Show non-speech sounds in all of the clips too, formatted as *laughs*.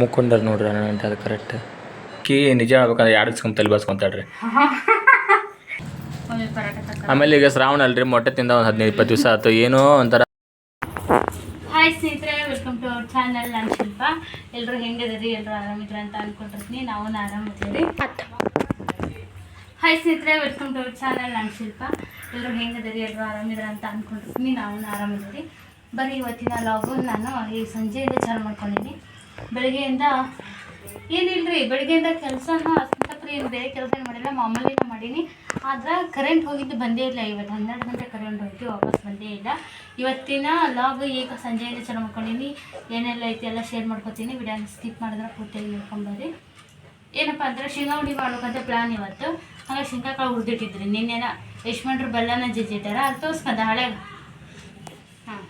ಮುಖಂಡರ್ ನೋಡ್ರಿ ಅಂತ ಅದು ಕರೆಕ್ಟ್ ಕಿ ನಿಜ ಹೇಳ್ಬೇಕಂದ್ರೆ ಎರಡು ಇಸ್ಕೊಂಡ್ ತಲೆ ಬಾಸ್ಕೊಂತಾಳ್ರಿ ಆಮೇಲೆ ಈಗ ಶ್ರಾವಣ ಅಲ್ರಿ, ಮೊಟ್ಟೆ ತಿಂದ ಒಂದು ಹದಿನೈದು ಇಪ್ಪತ್ತು ದಿವಸ ಆಯ್ತು. ಏನೋ ಒಂಥರ. ಹಾಯ್ ಸ್ನೇಹಿತರೆ ವೆಲ್ಕಮ್ ಟು ಅವರ್ ಚಾನಲ್ ನಾನು ಶಿಲ್ಪ. ಎಲ್ಲರೂ ಹೆಂಗದ್ರಿ ಎಲ್ಲರೂ ಆರಾಮಿದ್ರ ಅಂತ ಅನ್ಕೊಂಡಿರ್ತೀನಿ. ನಾವು ಆರಾಮಿದ್ದೀರಿ ಹಾಯ್ ಸ್ನೇಹಿತರೆ ವೆಲ್ಕಮ್ ಟು ಅವರ್ ಚಾನಲ್ ನಾನು ಶಿಲ್ಪ. ಎಲ್ಲರೂ ಹೆಂಗದ್ರಿ ಎಲ್ಲರೂ ಆರಾಮಿದ್ರ ಅಂತ ಅನ್ಕೊಂಡಿರ್ತೀನಿ. ನಾವು ಆರಾಮಿದ್ದೀರಿ ಬರೀ ಇವತ್ತಿನ ಲಾಗು ನಾನು ಈ ಸಂಜೆಯಿಂದ ಚಾಲು ಮಾಡ್ಕೊಂಡಿದ್ದೀನಿ. ಬೆಳಗ್ಗೆಯಿಂದ ಏನಿಲ್ರಿ, ಬೆಳಗ್ಗೆಯಿಂದ ಕೆಲಸನ ಅಷ್ಟಂತಪ್ರಿ ಏನು ಬೇರೆ ಕೆಲಸ ಏನು ಮಾಡಿಲ್ಲ ಮಾಮೂಲಿನ ಮಾಡೀನಿ. ಆದ್ರೆ ಕರೆಂಟ್ ಹೋಗಿದ್ದು ಬಂದೇ ಇಲ್ಲ, ಇವತ್ತು ಹನ್ನೆರಡು ಗಂಟೆ ಕರೆಂಟ್ ಹೋಗಿ ವಾಪಸ್ ಬಂದೇ ಇಲ್ಲ. ಇವತ್ತಿನ ಲಾಗ್ ಈಗ ಸಂಜೆಯಿಂದ ಚೆನ್ನಾಗಿ ಮಾಡ್ಕೊಂಡಿನಿ. ಏನೆಲ್ಲ ಐತಿ ಎಲ್ಲ ಶೇರ್ ಮಾಡ್ಕೊತೀನಿ. ವಿಡಿಯೋ ಸ್ಕಿಪ್ ಮಾಡಿದ್ರೆ ಪೂರ್ತಿಯಾಗಿ ನೋಡ್ಕೊಂಬರ್ರಿ ಏನಪ್ಪ ಅಂದ್ರೆ ಶೇಂಗಾ ಹುಡಿ ಮಾಡ್ಬೇಕಂತ ಪ್ಲಾನ್ ಇವತ್ತು. ಹಾಗೆ ಶೇಂಗಾ ಕಾಳು ಹುರಿದಿಟ್ಟಿದ್ರಿ. ನಿನ್ನೆನ ಯಶ್ಮಂಟ್ರು ಬೆಲ್ಲನ ಜಜ್ಜಿಟ್ಟಾರ, ಅದು ತೋರಿಸ್ಕೊಂಡ ಹಳೆಗೆ ಹಾಂ,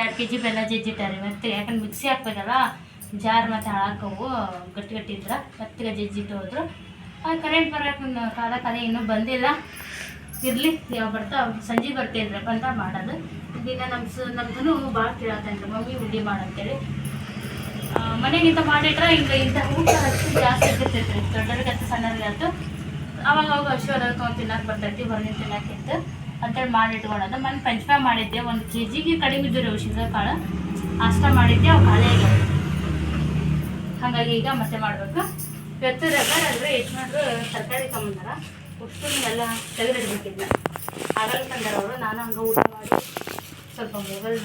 ಎರಡು ಕೆ ಜಿ ಬೆಲ್ಲ ಜಜ್ಜಿಟ್ಟಾರೆ ಇವತ್ತು. ಯಾಕಂದ್ರೆ ಮಿಕ್ಸಿ ಹಾಕ್ಬೇಕಲ್ಲ ಜಾರ್ ಮತ್ತು ಹಾಳಾಕವು, ಗಟ್ಟಿ ಗಟ್ಟಿ ಇದ್ರ ಜಜ್ಜಿ ಹೋದ್ರು. ಆ ಕರೆಂಟ್ ಬರೋಕೆ ಕಾಲ ಕಾಲ ಇನ್ನೂ ಬಂದಿಲ್ಲ. ಇರಲಿ, ಯಾವ ಬರ್ತಾ ಸಂಜೆ ಬರ್ತಿದ್ರೆ ಅಂತ ಮಾಡೋದು. ದಿನ ನಮ್ಮ ಸ ನಮ್ದು ಭಾಳ ಕೇಳತ್ತೇನ್ರಿ ಮಮ್ಮಿ ಉಂಡಿ ಮಾಡಂತೇಳಿ. ಮನೆಗಿಂತ ಮಾಡಿಟ್ರೆ ಈಗ ಇಂಥ ಊಟ ಅಷ್ಟು ಜಾಸ್ತಿ ಇರ್ತೈತೆ ರೀ ದೊಡ್ಡವ್ರಿಗೆ ಹತ್ತು ಸಣ್ಣವ್ರಿಗೆ ಆಯ್ತು ಅವಾಗ ಅವಾಗ ಹಸು ಅದಕ್ಕೆ ತಿನ್ನಕ್ಕೆ ಬರ್ತೈತಿ ಹೊರಗಿನ ತಿನ್ನಕ್ಕಿತ್ತು ಅಂತೇಳಿ ಮಾಡಿಟ್ಕೊಳ್ಳೋದು. ಮನೆ ಪಂಚಮ ಮಾಡಿದ್ದೆ, ಒಂದು ಕೆ ಜಿಗೆ ಕಡಿಮೆ ಇದ್ದು ರೀ ಶೇಂಗಾ ಕಾಳು. ಅಷ್ಟ ಮಾಡಿದ್ದೆ, ಅವು ಖಾಲಿ ಆಗ್ಯಾವ ಹಾಗಾಗಿ ಈಗ ಮತ್ತೆ ಮಾಡಬೇಕು. ಇವತ್ತು ರಬ್ಬರ್ ಅಂದರೆ ಎಷ್ಟು ಮಾಡಿದ್ರು ತರಕಾರಿ ತಗೊಂಡಾರ ಉಷ್ಟು ಎಲ್ಲ ತೆಗೆದಿಡ್ಬೇಕಿದ್ನ. ಆಗಲ್ಲ ತಂದಾರ ಅವರು. ನಾನು ಹಂಗೆ ಊಟ ಮಾಡಿ ಸ್ವಲ್ಪ ಮೊಬೈಲ್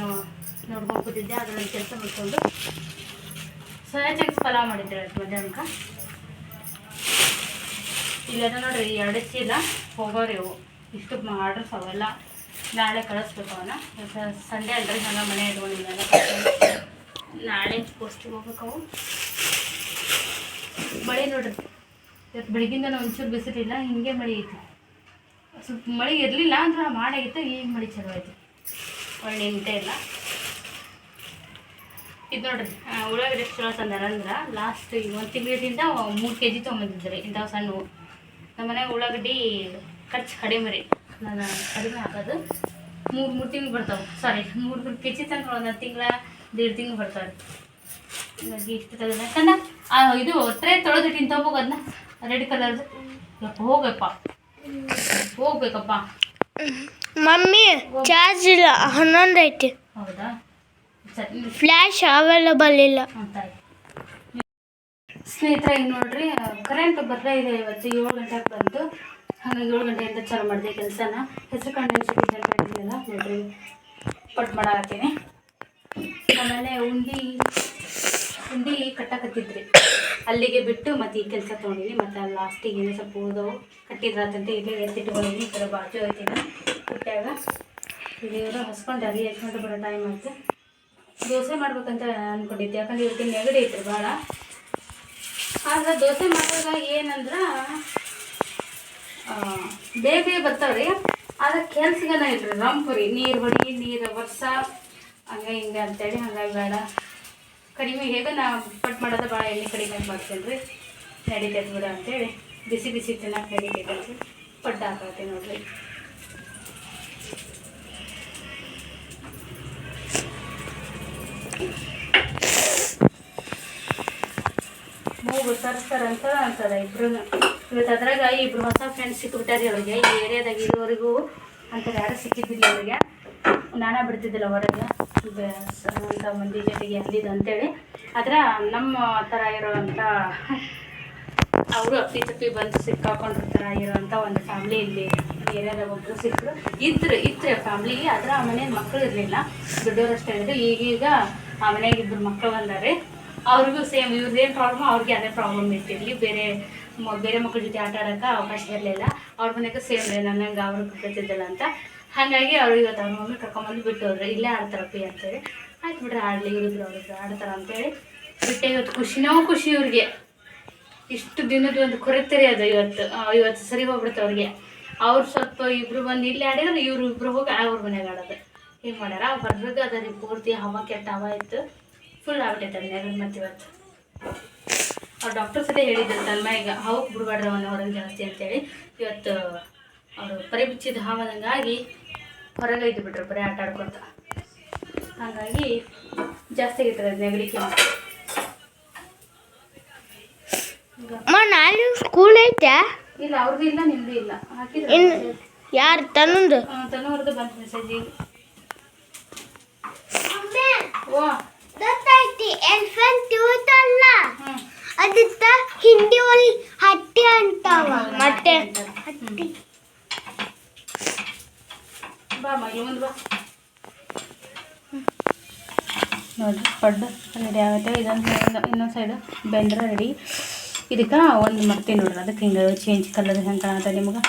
ನೋಡ್ಕೊಂಡು ಕೂತಿದ್ದೆ. ಅದರಲ್ಲಿ ಕೆಲಸ ಮುಟ್ಕೊಂಡು ಸೋಯಾ ಚಂಕ್ಸ್ ಪಲಾವ್ ಮಾಡಿದ್ದೆ ಇವತ್ತು ಮಧ್ಯಾಹ್ನಕ್ಕೆ. ಇಲ್ಲೆಲ್ಲ ನೋಡ್ರಿ ಎರಡು ಚೀಲ ಹೋಗೋರಿ ಇವು. ಇಷ್ಟು ಆರ್ಡರ್ಸ್ ಅವೆಲ್ಲ ನಾಳೆ ಕಳಿಸ್ಬೇಕು ಅವನ್ನ ಸಂಡೇ ಅಲ್ರಿ ಹಂಗೆ ಮನೆ ಇಟ್ಕೊಂಡಿಲ್ಲ ನಾಳೆ ಪೋಸ್ಟಿಗೆ ಹೋಗ್ಬೇಕು ಅವು ಮಳೆ ನೋಡ್ರಿ. ಇವತ್ತು ಬೆಳಗಿಂದ ಒಂಚೂರು ಬಿಸಿಲಿಲ್ಲ, ಹಿಂಗೆ ಮಳೆ ಐತಿ. ಸ್ವಲ್ಪ ಮಳೆ ಇರಲಿಲ್ಲ ಅಂದ್ರೆ ಮಾಡಾಗಿತ್ತು ಈಗ ಮಳೆ ಚಲೋ ಐತಿ ಒಳ್ಳೆ ನಿಂತೆ ಇಲ್ಲ. ಇದು ನೋಡ್ರಿ ಉಳ್ಳಾಗಡ್ಡೆ ಚಲೋ ತಂದಾರ ಅಂದ್ರೆ ಲಾಸ್ಟ್ ಒಂದು ತಿಂಗಳಿಂದ ಮೂರು ಕೆ ಜಿ ತೊಗೊಂಬಂದಿದ್ರಿ ಇಂಥವು ಸಣ್ಣವು. ನಮ್ಮ ಮನೆ ಉಳ್ಳಾಗಡ್ಡಿ ಖರ್ಚು ಕಡಿಮೆ ರೀ. ನಾನು ಕಡಿಮೆ ಹಾಕೋದು. ಮೂರು ಮೂರು ತಿಂಗ್ಳು ಬರ್ತಾವೆ. ಸಾರಿ ಮೂರು ಕೆ ಜಿ ತನಕ ಒಂದು ತಿಂಗಳ ದೇಡ್ ತಿಂಗಳು ಬರ್ತಾರೆ. ಹಾಗಾಗಿ ಇಷ್ಟು ತೆಗೆದ ಯಾಕಂದ್ರೆ ಇದು ಟ್ರೇ ತೊಳೆದಿಟ್ಟಿನ ತಗೋಗ ಅದನ್ನ. ರೆಡ್ ಕಲರ್ದು ಯಪ್ಪ ಹೋಗಪ್ಪ ಹೋಗ್ಬೇಕಪ್ಪ. ಮಮ್ಮಿ ಚಾರ್ಜ್ ಇಲ್ಲ. ಹನ್ನೊಂದು ಐತೆ. ಹೌದಾ? ಸರಿ. ಫ್ಲ್ಯಾಶ್ ಅವೈಲಬಲ್ ಇಲ್ಲ. ಅಂತ ಸ್ನೇಹಿತರೆ ಈಗ ನೋಡ್ರಿ ಕರೆಂಟ್ ಬರ್ತಾ ಇದೆ ಇವತ್ತು ಏಳು ಗಂಟೆಗೆ ಬಂತು ಹಾಗಾಗಿ ಏಳು ಗಂಟೆಯಿಂದ ಚಾಲು ಮಾಡಿದೆ ಕೆಲಸನ. ಹೆಸರು ಕಂಡು ಕಟ್ಟಿದ್ದೆಲ್ಲ ನೋಡ್ರಿ. ಪಟ್ ಮಾಡಾಕತ್ತೀನಿ. ಆಮೇಲೆ ಉಂಡಿ ಉಂಡಿ ಕಟ್ಟಾಕತ್ತಿದ್ರಿ. ಅಲ್ಲಿಗೆ ಬಿಟ್ಟು ಮತ್ತೆ ಈ ಕೆಲಸ ತೊಗೊಂಡಿನಿ. ಮತ್ತು ಲಾಸ್ಟಿಗೆ ಏನೋ ಸ್ವಲ್ಪ ಉಳಿದವು ಕಟ್ಟಿದ್ರಾತಂತೆ ಎತ್ತಿಟ್ಟು ಎತ್ತಿಟ್ಕೊಂಡಿನಿ ಈ ಥರ ಬಾಜು ಐತಿನ? ಇಲ್ಲಿವರು ಹಸ್ಕೊಂಡು ಅರಿ ಹಚ್ಕೊಂಡು ಬರೋ ಟೈಮ್ ಆಯ್ತು. ದೋಸೆ ಮಾಡ್ಬೇಕಂತ ಅಂದ್ಕೊಂಡಿದ್ದೆ ಯಾಕಂದ್ರೆ ಇವತ್ತಿನ ನೆಗಡಿ ಐತ್ರಿ ಭಾಳ ಆದ್ರೆ ದೋಸೆ ಮಾಡಿದಾಗ ಏನಂದ್ರೆ ಬೇಗ ಬೇಗ ಬರ್ತಾವ್ರಿ. ಆದ್ರೆ ಕೆಲ್ಸಗನ ಇಲ್ರಿ. ರಂಪುರಿ ನೀರು ಹೊಡಿ ನೀರು ವರ್ಷ ಹಂಗ ಹಿಂಗೆ ಅಂತೇಳಿ ಹಂಗಾಗಿ ಬೇಡ. ಕಡಿಮೆ ಹೇಗೆ ನಾ ಪಟ್ ಮಾಡೋದು ಭಾಳ ಎಣ್ಣೆ ಕಡಿಮೆ ಮಾಡ್ತೇನೆ ರೀ ನಡೀತೈತೆ ಬಿಡ ಅಂತೇಳಿ. ಬಿಸಿ ಬಿಸಿ ತಿನ್ನಕ್ಕೆ ನಡೀತೈತೆ ಪಡ್ಡು ಹಾಕತ್ತೆ ನೋಡಿರಿ. ಮೂಗು ತರಿಸ್ತಾರಂತ ಅಂತದ ಇಬ್ರು ಇವತ್ತು ಅದ್ರಾಗ ಇಬ್ರು ಹೊಸ ಫ್ರೆಂಡ್ಸ್ ಸಿಕ್ಬಿಟ್ಟಾರಿ ಅವ್ರಿಗೆ. ಈ ಏರಿಯಾದಾಗ ಇರೋರಿಗೂ ಅಂತ ಯಾರು ಸಿಕ್ಕಿದ್ದಿಲ್ಲ ಅವ್ರಿಗೆ. ನಾನಾ ಬಿಡ್ತಿದ್ದಿಲ್ಲ ಹೊರಗೆ. ಅಂತ ಮಂದಿ ಜೊತೆಗೆ ಅಲ್ಲಿದ್ದು ಅಂತೇಳಿ. ಆದ್ರೆ ನಮ್ಮ ಥರ ಇರೋವಂಥ ಅವರು ಅಪ್ಪಿ ತಪ್ಪಿ ಬಂದು ಸಿಕ್ಕಾಕೊಂಡ ತರ ಇರುವಂತ ಒಂದು ಫ್ಯಾಮ್ಲಿ ಇಲ್ಲಿ ಏರಿಯಾದಾಗ ಒಬ್ರು ಸಿಕ್ಕರು ಇದ್ರು, ಇತ್ತು ಫ್ಯಾಮ್ಲಿ ಆದ್ರೆ ಆ ಮನೇಲಿ ಮಕ್ಕಳು ಇರಲಿಲ್ಲ. ದೊಡ್ಡವರಷ್ಟೇ ಇದ್ರು. ಈಗೀಗ ಆ ಮನೆಯಾಗ ಇಬ್ಬರು ಮಕ್ಕಳು ಬಂದಾರೆ. ಅವ್ರಿಗೂ ಸೇಮ್ ಇವ್ರದ್ದೇನು ಪ್ರಾಬ್ಲಮ್ ಅವ್ರಿಗೆ ಅದೇ ಪ್ರಾಬ್ಲಮ್ ಇರ್ತಿರ್ಲಿ ಬೇರೆ ಬೇರೆ ಮಕ್ಕಳ ಜೊತೆ ಆಟ ಆಡೋಕೆ ಅವಕಾಶ ಇರಲಿಲ್ಲ. ಅವ್ರ ಮನೆಗೆ ಸೇಮ್ ರೀ. ನನ್ನಂಗೆ ಅವ್ರಿಗೆ ಗೊತ್ತಿದ್ದಿಲ್ಲ ಅಂತ. ಹಾಗಾಗಿ ಅವ್ರು ಇವತ್ತು ಅವ್ರ ಮಮ್ಮಿ ಕರ್ಕೊಂಬಂದು ಬಿಟ್ಟು ಹೋದ್ರೆ. ಇಲ್ಲೇ ಆಡ್ತಾರಪ್ಪಿ ಅಂತೇಳಿ. ಆಯ್ತು ಬಿಡ್ರಿ, ಆಡಲಿ ಇವ್ರಿದ್ರು ಅವ್ರಿಗೆ ಆಡ್ತಾರ ಅಂತೇಳಿ ಬಿಟ್ಟೆ ಇವತ್ತು ಖುಷಿನೋ ಖುಷಿ ಇವ್ರಿಗೆ. ಇಷ್ಟು ದಿನದ ಒಂದು ಕೊರತೆ ಅದು ಇವತ್ತು. ಇವತ್ತು ಸರಿ ಹೋಗ್ಬಿಡುತ್ತೆ ಅವ್ರಿಗೆ. ಅವ್ರು ಸ್ವಲ್ಪ ಇಬ್ರು ಬಂದು ಇಲ್ಲಿ ಆಡಿದ್ರೆ ಇವ್ರು ಇಬ್ರು ಹೋಗಿ ಅವ್ರ ಮನೆಗೆ ಆಡೋದು. ಹಿಂಗೆ ಮಾಡ್ಯಾರ? ಹೊರಗೆ ಅದ ರೀ, ಪೂರ್ತಿ ಹವಾ ಕೆಟ್ಟ ಹವಾ ಇತ್ತು. ಫುಲ್ ಆಗ್ಬಿಟ್ಟೈತೆ ನೆರಳು ಮತ್ತೆ ಇವತ್ತು. ಅವ್ರು ಡಾಕ್ಟರ್ ಸರಿ ಹೇಳಿದ್ರು ತನ್ನ ಈಗ ಹಾವು ಬಿಡ್ಬಾರ್ದು ಒಂದು ಹೊರಗೆ ಜಾಸ್ತಿ ಅಂತೇಳಿ. ಇವತ್ತು ಅವರು ಪರಿಬಿಚ್ಚಿದ ಹಾವದಂಗಾಗಿ ಹೊರಗೆ ಇದ್ದು ಬಿಟ್ರು ಬರೀ ಆಟ ಆಡ್ಕೊತ. ಹಾಗಾಗಿ ಜಾಸ್ತಿ ಆಗಿರ್ತದೆ ನೆಗಡಿ ಕೆಮ್ಮು. ಡ್ಯಾಡಿ ಸ್ಕೂಲ್ ಐತೆ. ಇಲ್ಲ ಅವ್ರದ್ದು ಇಲ್ಲ ನಿಮ್ದು ಇಲ್ಲ. ಹಾಕಿದ್ರೆ ಯಾರು ತನ್ನದು ತನ್ನವ್ರದ್ದು ಬಂತು ಮೆಸೇಜ್ ಓ. ಗೊತ್ತೈತಿ ಎಲ್ಫೆಂಟ್ ಹ್ಞೂ ಅದಕ್ಕ ಹಿಂದಿ ಒಳಗೆ ಹಟ್ಟಿ ಅಂತಾವ. ಮತ್ತೆ ಹಟ್ಟಿ ನೋಡಿರಿ ಪಡ್ಡು ರೆಡಿ ಆಗುತ್ತೆ. ಇದೊಂದು ಇನ್ನೊಂದು ಸೈಡು ಬೆಂದ್ರ ರೆಡಿ ಇದಕ್ಕೆ ಒಂದು ಮರ್ತೀನಿ ನೋಡ್ರಿ ಅದಕ್ಕೆ ಹಿಂಗೆ ಚೇಂಜ್ ಕಲರ್ ಹೆಂಗೆ ಕಾಣತ್ತೆ ನಿಮ್ಗೆ?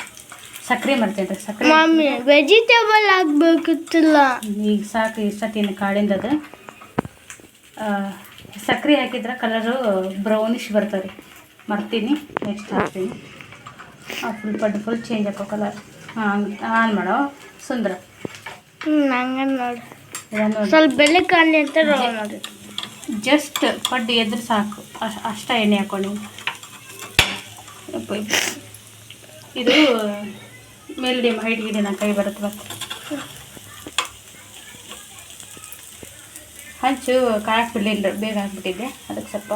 ಸಕ್ರೆ ಮರ್ತೇನೆ ರೀ ಸಕ್ರೆ ಮಮ್ಮಿ ವೆಜಿಟೇಬಲ್ ಆಗಬೇಕಿತ್ತಿಲ್ಲ ಈಗ ಸಾಕು ಇಷ್ಟೊತ್ತಿನ ಕಾಳಿಂದ ಅದು. ಸಕ್ರೆ ಹಾಕಿದ್ರೆ ಕಲರು ಬ್ರೌನಿಶ್ ಬರ್ತದೆ. ಮರ್ತೀನಿ ನೆಕ್ಸ್ಟ್ ಹಾಕ್ತೀನಿ. ಫುಲ್ ಪಡ್ಡು ಫುಲ್ ಚೇಂಜ್ ಹಾಕೋ ಕಲರ್ ಆನ್ ಮಾಡೋ. ಸುಂದರ. ನೋಡಿ. ಸ್ವಲ್ಪ ಬೆಲೆ ಕಾಣಲಿ ಅಂತ ನೋಡಿ. ಜಸ್ಟ್ ಪಡ್ಡು ಎದ್ರೆ ಸಾಕು. ಅಷ್ಟು ಅಷ್ಟ ಎಣ್ಣೆ ಹಾಕೊಂಡು. ಇದು ಮೇಲ್ಡಿ ಹೈಟ್ ನನ್ನ ಕೈ ಬರುತ್ತೆ ಬರ್ತದೆ ಹಂಚು ಕಾಯಕ್ಕೆ ಬಿಡಲಿಲ್ಲ ಬೇಗ ಹಾಕ್ಬಿಟ್ಟಿದ್ದೆ ಅದಕ್ಕೆ ಸ್ವಲ್ಪ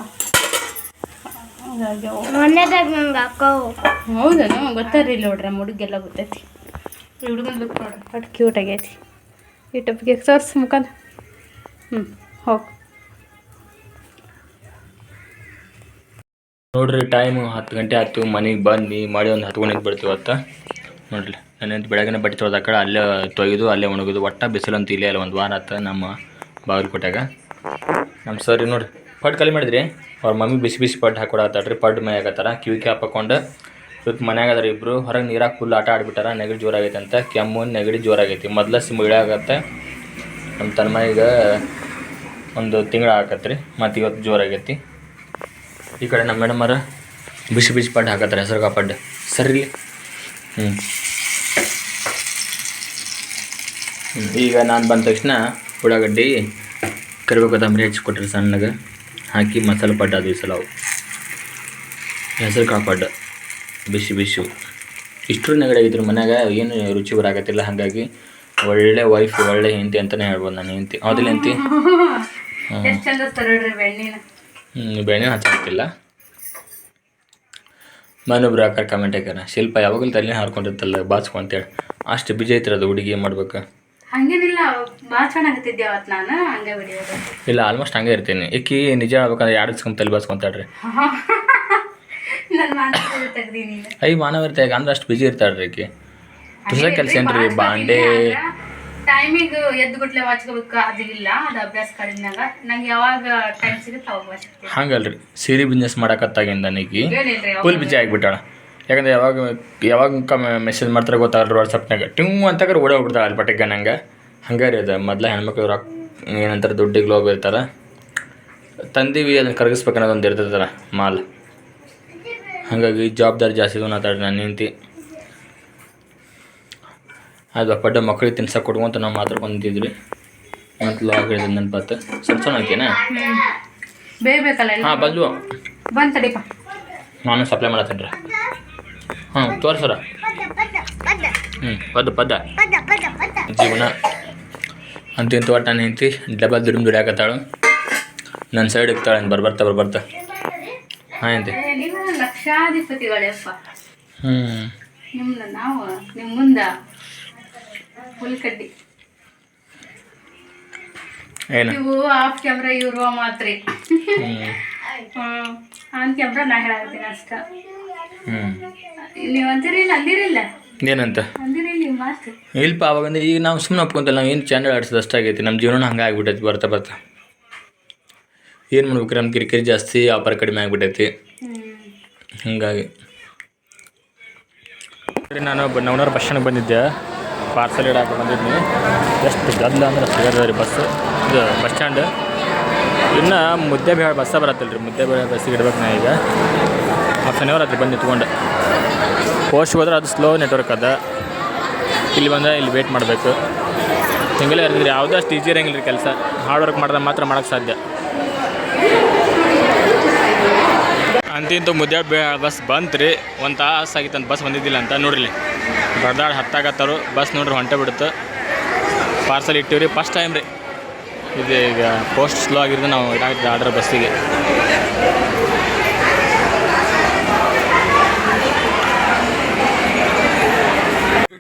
ಹಾಗಾಗಿ ಮೊನ್ನೆದಾಗ ನಂಗೆ ಹಾಕೋವು. ಹೌದನು ಗೊತ್ತಾರಿ ನೋಡ್ರಿ ನಮ್ಮ ಹುಡುಗೆಲ್ಲ ಗೊತ್ತೈತಿ ಈ ಹುಡುಗನ ಲುಕ್ ನೋಡ್ರಿ ಅಷ್ಟು ಕ್ಯೂಟ್ ಆಗೈತಿ. ಈ ಟಪ್ಪಿಗೆ ಸರ್ಸ್ ಮುಖಂದ ಹ್ಞೂ ಹೋಗಿ. ನೋಡ್ರಿ ಟೈಮು ಹತ್ತು ಗಂಟೆ ಆಯ್ತು ಮನೆಗೆ ಬಂದು ಮಾಡಿ ಒಂದು ಹತ್ತು ಗಂಟೆ ಬಿಡ್ತೀವಿ ಅತ್ತ. ನೋಡ್ರಿ ನಾನಂತ ಬೆಳಗ್ಗೆ ಬಟ್ಟೆ ತೊಳೆದ ಕಡೆ ಅಲ್ಲೇ ತೊಯ್ದು ಅಲ್ಲೇ ಒಣಗೋದು. ಒಟ್ಟ ಅಂತ ಇಲ್ಲೇ ಅಲ್ಲ ಒಂದು ವಾರ ಆತ ನಮ್ಮ ಬಾಗಲಕೋಟೆಗ. ನಮ್ಮ ಸರ್ ನೋಡ್ರಿ ಪಟ್ ಕಲಿ ಮಾಡಿದ್ರಿ? ಅವ್ರ ಮಮ್ಮಿ ಬಿಸಿ ಬಿಸಿ ಪಡ್ ಹಾಕೊಡತ್ತಾಳ್ರಿ ಪಡ್ ಮೈ ಆಗತ್ತಾರ ಕಿವಿ ಕ್ಯಾಪ್ ಹಾಕೊಂಡು ಇವತ್ತು ಮನ್ಯಾಗ ಅದ್ರ ಇಬ್ಬರು ಹೊರಗೆ ನೀರಾಗ ಫುಲ್ ಆಟ ಆಡ್ಬಿಟ್ಟಾರ. ನೆಗಡಿ ಜೋರಾಗೈತೆ ಅಂತ ಕೆಮ್ಮು, ನೆಗಡಿ ಜೋರಾಗೈತಿ ಮೊದಲ ಸಿಮ್ ಆಗತ್ತೆ. ನಮ್ಮ ಈಗ ಒಂದು ತಿಂಗಳು ಹಾಕತ್ರಿ ಮತ್ತು ಇವತ್ತು ಜೋರಾಗೈತಿ ಈ ಕಡೆ ನಮ್ಮ ಮೇಡಮರ ಬಿಸಿ ಬಿಸಿ ಪಡ್ಡು ಹಾಕತ್ತಾರೆ. ಹೆಸರು ಪಡ್ಡು ಸರಿ ಹ್ಞೂ. ಈಗ ನಾನು ಬಂದ ತಕ್ಷಣ ಉಳ್ಳಾಗಡ್ಡಿ, ಕರಿಬೇವು, ಕೊತ್ತಂಬರಿ ಹೆಚ್ಚಿಕೊಟ್ರಿ ಸಣ್ಣಗೆ. ಹಾಕಿ ಮಸಾಲೆ ಪಡ್ಡ ಅದು ಈ ಸಲ. ಹೆಸರು ಕಾಳು ಪಡ್ಡು ಬಿಸಿ ಬಿಸಿ. ಇಷ್ಟು ನೆಗಡಿ ಆಗಿದ್ರು ಮನ್ಯಾಗ ಏನು ರುಚಿ ಬರಾಕತ್ತಿಲ್ಲ. ಹಾಗಾಗಿ ಒಳ್ಳೆ ವೈಫ್ ಒಳ್ಳೆ ಹೆಂಡತಿ ಅಂತಲೇ ಹೇಳ್ಬೋದು ನಾನು ಹೆಂಡತಿ. ಹೌದಿಲ್ಲ ಹೆಂಡತಿ? ಹ್ಞೂ ಬೆಣ್ಣೆ ಹಚ್ಚಾಕ್ತಿಲ್ಲ ಮನೊಬ್ರು ಹಾಕಾರ ಕಮೆಂಟ್ ಹಾಕ್ಯಾರ ಶಿಲ್ಪ ಯಾವಾಗಲೂ ತಲೆ ಹಾರ್ಕೊಂಡಿರ್ತಲ್ಲ ಬಾಚ್ಕೊ ಅಂತೇಳಿ. ಅಷ್ಟು ಬಿಜಿ ಐತ್ರಿ ಅದು ಹುಡುಗಿ ಏನು ಮಾಡ್ಬೇಕು? ಹಂಗೇನಿಲ್ಲ ಭಾಳ ಚೆನ್ನಾಗತ್ತಿದ್ದೆ ಅವತ್ತು ನಾನು? ಹಂಗೆ ಬಿಡಿಯೋದು. ಇಲ್ಲ ಆಲ್ಮೋಸ್ಟ್ ಹಂಗೆ ಇರ್ತೀನಿ. ಈಕಿ ನಿಜ ಹೇಳ್ಬೇಕಂದ್ರೆ ಯಾರು ಇಸ್ಕೊಂಡ್ ತಲೆ ಬಸ್ಕೊಂತಾಳ್ರಿ *laughs* ನನ್ನ ಮಾನಸಿಕ ತೆಗ್ದಿ ನೀನು. ಐ ಮಾನವ ಇರ್ತಾಗ ಅಂದ್ರೆ ಅಷ್ಟು ಬಿಜಿ ಇರ್ತಾಳ್ರಿ ಈಕಿ. ಹೊಸ ಕೆಲಸ ಏನ್ರಿ ಬಾಂಡೆ. ಟೈಮಿಗೆ ಎದ್ದು ಗುಟ್ಲೆ ವಾಚ್ಕೋಬೇಕು ಅದು ಇಲ್ಲ ಅದು ಅಭ್ಯಾಸ ಕಡಿಮ್ಯಾಗ ನಂಗೆ ಯಾವಾಗ ಟೈಮ್ ಸಿಗುತ್ತೆ ಅವಾಗ ಹಂಗಲ್ರಿ ಸೀರೆ ಬಿಸ್ನೆಸ್ ಮಾಡಕತ್ತಾಗಿಂದ ನೀಕಿ ಫುಲ್ ಬಿಜಿ ಆಗಿಬಿಟ್ಟಾಳ. ಯಾಕಂದ್ರೆ ಯಾವಾಗ ಯಾವಾಗ ಕಮ್ ಮೆಸೇಜ್ ಮಾಡ್ತಾರೆ ಗೊತ್ತಾಗಲ್ಲ ವಾಟ್ಸಪ್ನಾಗ ಟಿಂಗ್ ಅಂತಕ್ರೆ ಓಡೇ ಹೋಗ್ಬಿಡ್ತಾರೆ ಅಲ್ಲಿ ಪಟ್ಟಿಗೆ ನಂಗೆ ಹಂಗೆ ರೀ ಅದು ಮೊದ್ಲು ಹೆಣ್ಮಕ್ಳು ರೊಕ್ಕ ಏನಂತಾರೆ ದುಡ್ಡಿಗೆ ಲೋಭ ಇರ್ತಾರೆ ತಂದೀವಿ ಅದನ್ನು ಕರಗಿಸ್ಬೇಕು ಅನ್ನೋದೊಂದು ಇರ್ತದ ಮಾಲ್. ಹಾಗಾಗಿ ಜವಾಬ್ದಾರಿ ಜಾಸ್ತಿ ಮಾತಾಡಿ ನಾನು ನಿಂತಿ ಅದು ಪಡ್ಡ ಮಕ್ಳಿಗೆ ತಿನ್ಸಕ್ಕೆ ಕೊಡ್ಕೊಂತ ನಾವು ಮಾತಾಡ್ಕೊಂಡಿದ್ವಿ ಮತ್ತು ಲಾಗ್ ಹೇಳಿದ ನನ್ನ ಸಣ್ಣ ಹಾಕಿನಾ ಬೇಯ್ಬೇಕಲ್ಲ ಎಲ್ಲ? ಹಾಂ ಬಂದ್ವು ಬಂದ್ ತಡಿಪ. ನಾನು ಸಪ್ಲೈ ಮಾಡತ್ತೇನೆ ಹಾಂ ತೋರ್ಸರ. ಹ್ಞೂ ಪದ ಪದ. ಜೀವನ. ಅಂತಿಂತ ಒಟ್ಟು ನಾನು ಹೆಂಡ್ತಿ ಡಬಲ್ ದುಡಿಮ್ ದುಡಿಯಾಕತ್ತಾಳು. ನನ್ನ ಸೈಡ್ ಇಕ್ತಾಳೆ ಬರ್ ಬರ್ತಾ ಬರ್ ಬರ್ತಾ ಏ, ನೀವು ಲಕ್ಷಾಧಿಪತಿಗಳಪ್ಪ ಹ್ಞೂ ನಾವು ನಿಮ್ಮ ಮುಂದೆ ಫುಲ್ ಕಡ್ಡಿ ಏನು? ಇವು ಆಫ್ ಕ್ಯಾಮ್ರಾ ಇವ್ರು ಮಾತ್ರ. ಹ್ಞೂ ಆನ್ ಕ್ಯಾಮ್ರಾ ನಾ ಹೇಳಾಕತ್ತೀನಿ ಅಷ್ಟ. ಹ್ಞೂ ನೀವು ಅಂದಿರಿಲ್ಲ ಏನಂತ? ಇಲ್ಪ ಅವಾಗಂದ್ರೆ ಈಗ ನಾವು ಸುಮ್ಮನೆ ಒಪ್ಕೊಂತಲ್ಲ ನಾವು ಏನು ಚಾನಲ್ ಆಡ್ಸೋದು ಅಷ್ಟಾಗೈತಿ ನಮ್ಮ ಜೀವನ ಹಂಗೆ ಆಗ್ಬಿಟ್ಟೈತಿ ಬರ್ತಾ ಬರ್ತಾ. ಏನು ಮಾಡ್ಬೇಕು ನಮ್ಮ ಕಿರಿಕಿರಿ ಜಾಸ್ತಿ ವ್ಯಾಪಾರ ಕಡಿಮೆ ಆಗ್ಬಿಟ್ಟೈತಿ. ಹಂಗಾಗಿ. ಹೀಗಾಗಿ ನಾನು ಒಬ್ಬ ನವನೂರು ಬಸ್ ಸ್ಟ್ಯಾಂಡ್ಗೆ ಬಂದಿದ್ದೆ. ಪಾರ್ಸಲ್ ಇಡಾಕ ಬಂದಿದ್ದೀನಿ ಎಷ್ಟು ಗದ್ದಲ ಅಂದ್ರೆ ಸಿಗದ ರೀ ಬಸ್ ಇದು ಬಸ್ ಸ್ಟ್ಯಾಂಡ್ ಇನ್ನು ಮುದ್ದೆ ಬೇಳೆ ಬಸ್ಸ ಬರತ್ತಲ್ಲ ರೀ ಮುದ್ದೆ ಬೇಳೆ ಬಸ್ಸಿಗೆ ಇಡ್ಬೇಕು ನಾ ಈಗ ಶನಿವಾರ ರಾತ್ರಿ ಬಂದು ನಿಂತ್ಕೊಂಡು. ಪೋಸ್ಟ್ ಹೋದ್ರೆ ಅದು ಸ್ಲೋ ನೆಟ್ವರ್ಕ್ ಅದ. ಇಲ್ಲಿ ಬಂದರೆ ಇಲ್ಲಿ ವೇಟ್ ಮಾಡಬೇಕು. ಹಿಂಗೆಲ್ಲ ಇರ್ತದೆ ಯಾವುದೋ ಅಷ್ಟು ಈಜಿ ಇರಂಗಿಲ್ಲ ರೀ ಕೆಲಸ. ಹಾರ್ಡ್ ವರ್ಕ್ ಮಾಡಿದ್ರೆ ಮಾತ್ರ ಮಾಡೋಕ್ಕೆ ಸಾಧ್ಯ. ಅಂತಿಂತು ಮುದ್ದೆ ಬಸ್ ರೀ. ಒಂದು ತಾಸು ಆಗಿತ್ತು ಅಂತ ಬಸ್ ಬಂದಿದ್ದಿಲ್ಲ ಅಂತ ನೋಡ್ರಿ. ಬಡ್ದಾಡ್ ಹತ್ತಾಗತ್ತಾರು. ಬಸ್ ನೋಡ್ರಿ ಹೊಂಟೆ ಬಿಡುತ್ತೆ ಪಾರ್ಸಲ್ ಇಟ್ಟಿವ್ರಿ. ಫಸ್ಟ್ ಟೈಮ್ ರೀ. ಇದು ಈಗ ಪೋಸ್ಟ್ ಸ್ಲೋ ಆಗಿರೋದು ನಾವು ಆದ್ರೆ ಬಸ್ಸಿಗೆ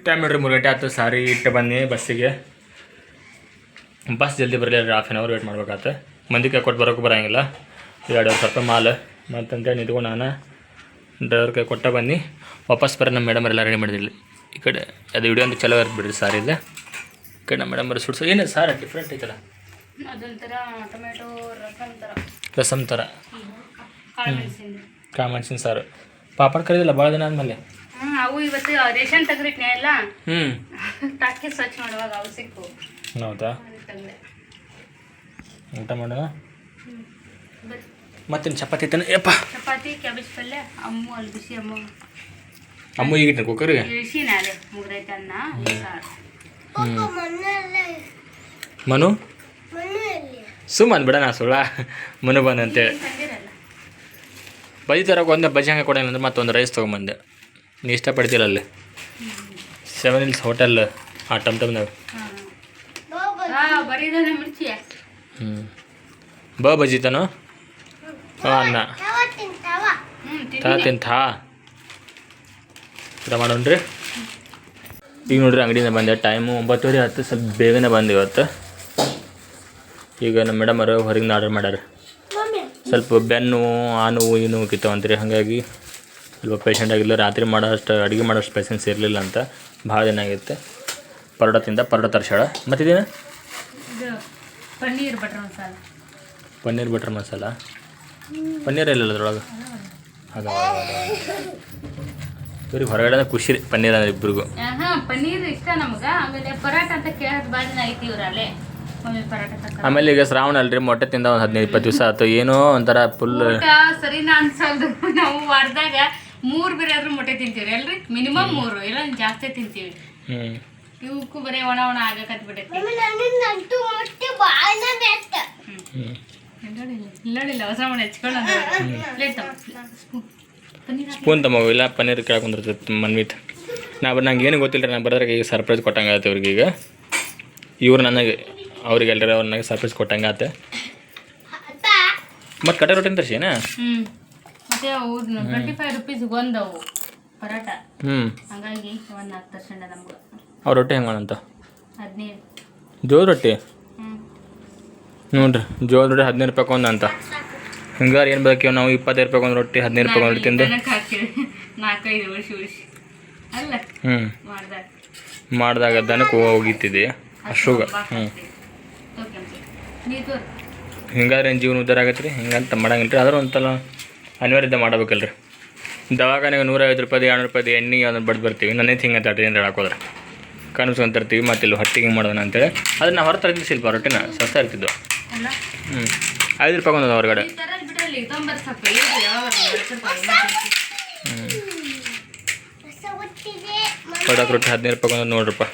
ಟೈಮ್ ನೋಡ್ರಿ ಮೂರು ಗಂಟೆ ಆಯ್ತು ಸಾರಿ ಇಟ್ಟು ಬನ್ನಿ ಬಸ್ಸಿಗೆ. ಬಸ್ ಜಲ್ದಿ ಬರಲಿ ಹಾಫ್ ಆನ್ ಅವರ್ ವೇಟ್ ಮಾಡ್ಬೇಕಾತ. ಮಂದಿಗೆ ಕೊಟ್ಟು ಬರೋಕೆ ಬರೋಂಗಿಲ್ಲ. ಎರಡು ಸಾವಿರ ರೂಪಾಯಿ ಮಾಲ್ ಮತ್ತಂತೇಳಿ ನಿಂತ್ಕೊಂಡು ನಾನು. ಡ್ರೈವರ್ ಕೈ ಕೊಟ್ಟ ಬನ್ನಿ. ವಾಪಸ್ ಬರೋ ನಮ್ಮ ಮೇಡಮ್ ಎಲ್ಲ ರೆಡಿ ಮಾಡಿದಿಲ್ಲ ಈ ಕಡೆ ಅದು ವಿಡಿಯೋ ಅಂತ ಚಲೋ ಇರ್ತು ಬಿಡ್ರಿ ಸಾರಿ ಇಲ್ಲೇ. ಈ ಕಡೆ ನಮ್ಮ ಮೇಡಮ್ ಬರೋ ಸುಡ್ಸೋ. ಏನು ಸಾರ ಡಿಫ್ರೆಂಟ್ ಐತಲ್ಲ? ರಸಮ್ ಥರ. ಕಾಳು ಮೆಣಸಿನ ಸಾರು. ಪಾಪಡ್ ಕರೀದಿಲ್ಲ ಭಾಳ ದಿನ ಆದಮೇಲೆ. ಹ್ಞೂ ಅವು ಇವತ್ತು ರೇಷನ್ ತೆಗ್ದಿಟ್ನೆ ಎಲ್ಲ? ಹ್ಞೂ ಟಾಕಿ ಸ್ವಚ್ಛ ಮಾಡುವಾಗ ಅವು ಸಿಕ್ಕು. ಹೌದಾ? ತೆಗ್ದೆ ಊಟ ಮಾಡೋಣ? ಮತ್ತೇನು ಚಪಾತಿ ತಾನೆ ಯಪ್ಪ! ಚಪಾತಿ ಕ್ಯಾಬೇಜ್ ಪಲ್ಯ ಅಮ್ಮು ಅಲ್ಲಿ ಬಿಸಿ ಅಮ್ಮ ಅಮ್ಮ ಈಗ ಕುಕ್ಕರ್ಗೆ? ಇಳಿಸಿನ ಅದೇ ಮುಗ್ದೈತೆ ಅನ್ನ ಸಾರು. ಮನು? ಸುಮ್ಮನ್ ಬಿಡ ನಾ ಸುಳ್ಳ. ಮನು ಬಂದಂತೇಳಿ ಬಜಿ ತರಕ್ಕೆ ಒಂದೇ ಬಜ್ಜಿ ಹಂಗೆ ಕೊಡೋಣ ಅಂದ್ರೆ ಮತ್ತೊಂದು ರೈಸ್ ತೊಗೊಂಬಂದೆ. ನೀ ಇಷ್ಟಪಡ್ತೀರ ಅಲ್ಲಿ? ಸೆವೆನ್ ಇಲ್ಸ್ ಹೋಟೆಲ್ ಆ ಟಮ್ ಟಮ್ನಾಗ ಹ್ಞೂ ಬ ಬಜ್ಜಿ ತಾನು. ಹಾಂ ಅನ್ನ. ತಾ ತಿಂತಾ. ಊಟ ಮಾಡೋಣ್ರಿ? ಈಗ ನೋಡ್ರಿ ಅಂಗಡಿಯಿಂದ ಬಂದೆ. ಟೈಮು ಒಂಬತ್ತುವರೆ ಹತ್ತು ಸ್ವಲ್ಪ ಬೇಗನೆ ಬಂದು ಇವತ್ತು. ಈಗ ನಮ್ಮ ಮೇಡಮ್ ಅವರು ಹೊರಗಿಂದ ಆರ್ಡರ್ ಮಾಡ್ಯಾರ. ಸ್ವಲ್ಪ ಬೆನ್ನು ಆ ನೋವು ಈ ನೋವು ಕಿತ್ತವಂತ್ರಿ. ಹಾಗಾಗಿ ಸ್ವಲ್ಪ ಪೇಷಂಟ್ ಆಗಿಲ್ಲ ರಾತ್ರಿ ಮಾಡೋ ಅಷ್ಟು ಅಡುಗೆ ಮಾಡೋಷ್ಟು ಪೇಷನ್ಸ್ ಇರಲಿಲ್ಲ ಅಂತ ಭಾಳ ದಿನ ಆಗಿರುತ್ತೆ ಪರೋಟ ತಿಂದ ಪರೋಟ ತರ್ಸಾಳ ಮತ್ತಿದೇನು? ಪನ್ನೀರ್ ಬಟರ್ ಮಸಾಲ. ಪನ್ನೀರ್ ಬಟರ್ ಮಸಾಲ? ಪನ್ನೀರ್ ಇಲ್ಲ ಅದ್ರೊಳಗೆ? ಅದ ಇವ್ರಿಗೆ ಹೊರಗಡೆ ಖುಷಿ ರೀ ಪನ್ನೀರ್ ಅಂದ್ರೆ ಇಬ್ರಿಗೂ. ಹಾಂ ಪನ್ನೀರ್ ಇಷ್ಟ ನಮ್ಗೆ. ಆಮೇಲೆ ಪರಾಟ ಅಂತ ಕೇಳೋದು ಭಾಳ ದಿನ ಐತಿ ಇವ್ರಲ್ಲೇ. ಆಮೇಲೆ ಈಗ ಶ್ರಾವಣ ಅಲ್ರಿ ಮೊಟ್ಟೆ ತಿಂದ ಒಂದು ಹದಿನೈದು ಇಪ್ಪತ್ತು ದಿವಸ ಆಯ್ತು. ಏನೋ ಒಂಥರ ಫುಲ್ ಸರಿನಾ ಅನ್ಸಲ್ದು. *laughs* ನಾವು ವಾರದಾಗ ಮೂರು ಬೇರೆ ಆದ್ರೂ ಮೊಟ್ಟೆ ತಿಂತೀವಿ ಅಲ್ರಿ? ಮಿನಿಮಮ್ ಮೂರು ಇಲ್ಲ ಜಾಸ್ತಿ ತಿಂತೀವಿ. ಇವಕ್ಕೂ ಬರೀ ಒಣ ಒಣ ಆಗಕತ್ ಬಿಟ್ಟೈತಿ ಇಲ್ಲೋಡಿಲ್ಲ ಹೊಸ ಮನೆ ಸ್ಪೂನ್ ತಮ್ಮ ಇಲ್ಲ ಪನ್ನೀರ್ ಕೇಳಕ್ಕೆ ಕುಂದಿರ್ತೈತೆ ಮನ್ವಿತ್ ನಾ ಬರ್ ನಂಗೆ ಏನು ಗೊತ್ತಿಲ್ಲ ನಾನು ಬರೋದ್ರಾಗ ಈಗ ಸರ್ಪ್ರೈಸ್ ಕೊಟ್ಟಂಗೆ ಆಯ್ತು ಇವ್ರಿಗೆ ಈಗ. ಇವ್ರು ನನಗೆ ಅವ್ರಿಗೆ ಎಲ್ಲರೂ ಅವ್ರ ನನಗೆ ಸರ್ಪ್ರೈಸ್ ಕೊಟ್ಟಂಗೆ ಆಯ್ತು ಮತ್ತು ಕಟ್ಟೆ ರೊಟ್ಟಿನ ತರ್ಸಿನ ಅವು ಟ್ವೆಂಟಿ ಫೈವ್ ರುಪೀಸ್ ಒಂದು ಅವು ಪರಾಟ. ಹ್ಞೂ ಹಂಗಾಗಿ ಒಂದು ನಾಲ್ಕು ತರ್ಸಂಡ ನಮ್ಗೆ. ಅವ್ರ ರೊಟ್ಟಿ ಹೆಂಗೆ ಅಂತ ಹದಿನೈದು. ಜೋಳ ರೊಟ್ಟಿ? ಹ್ಞೂ ನೋಡ್ರಿ ಜೋಳ ರೊಟ್ಟಿ ಹದಿನೈದು ರೂಪಾಯಿ ಒಂದು ಅಂತ. ಹಿಂಗಾರು ಏನು ಬೇಕೋ ನಾವು ಇಪ್ಪತ್ತೈದು ರೂಪಾಯಿ ಒಂದು ರೊಟ್ಟಿ ಹದಿನೈದು ರೂಪಾಯಿ ಒಂದು ರೊಟ್ಟಿ ತಿಂದು? ನಾಲ್ಕೈದು ಅಲ್ಲ. ಹ್ಞೂ ಮಾಡ್ದಾಗ. ದನಕ್ಕೆ ಹೋಗಿತ್ತಿದೆ ಅಷ್ಟುಗ ಹ್ಞೂ ಹಿಂಗಾದ್ರೆ ಏನು ಜೀವನ ಉದ್ದಾರ ಆಗತ್ತೆ ರೀ ಹಿಂಗಂತ ಮಾಡಂಗಿಲ್ಲ ರೀ ಆದ್ರೆ ಒಂಥರ ಅನಿವಾರ್ಯತೆ ಮಾಡಬೇಕಲ್ರಿ. ದವಾಖಾನೆಗೆ ನೂರೈವತ್ತು ರೂಪಾಯಿ ಎರಡು ರೂಪಾಯಿ ಎಣ್ಣೆ ಅದನ್ನು ಬಡ್ದು ಬರ್ತೀವಿ. ನನ್ನೇ ಹಿಂಗೆ ಅಂತ ಹೇಳಕ್ಕೋದ್ರೆ ಕನಸ್ಕೊಂಡ್ ತರ್ತೀವಿ ಮತ್ತೆ ಇಲ್ಲಿ ಹೊಟ್ಟಿಗೆ ಹಿಂಗೆ ಮಾಡೋಣ ಅಂತೇಳಿ. ಅದನ್ನ ಹೊರ ತರ್ತಿದ್ದು ಸ್ವಲ್ಪ ರೊಟ್ಟಿನ? ಸಸ್ತ ಇರ್ತಿದ್ವು. ಹ್ಞೂ ಐದು ರೂಪಾಯಿ ಒಂದು ಹೊರಗಡೆ ಕಡಕ್ ರೊಟ್ಟಿ ಹದಿನೈದು ರೂಪಾಯಿ ಒಂದು ನೋಡ್ರಪ್ಪ.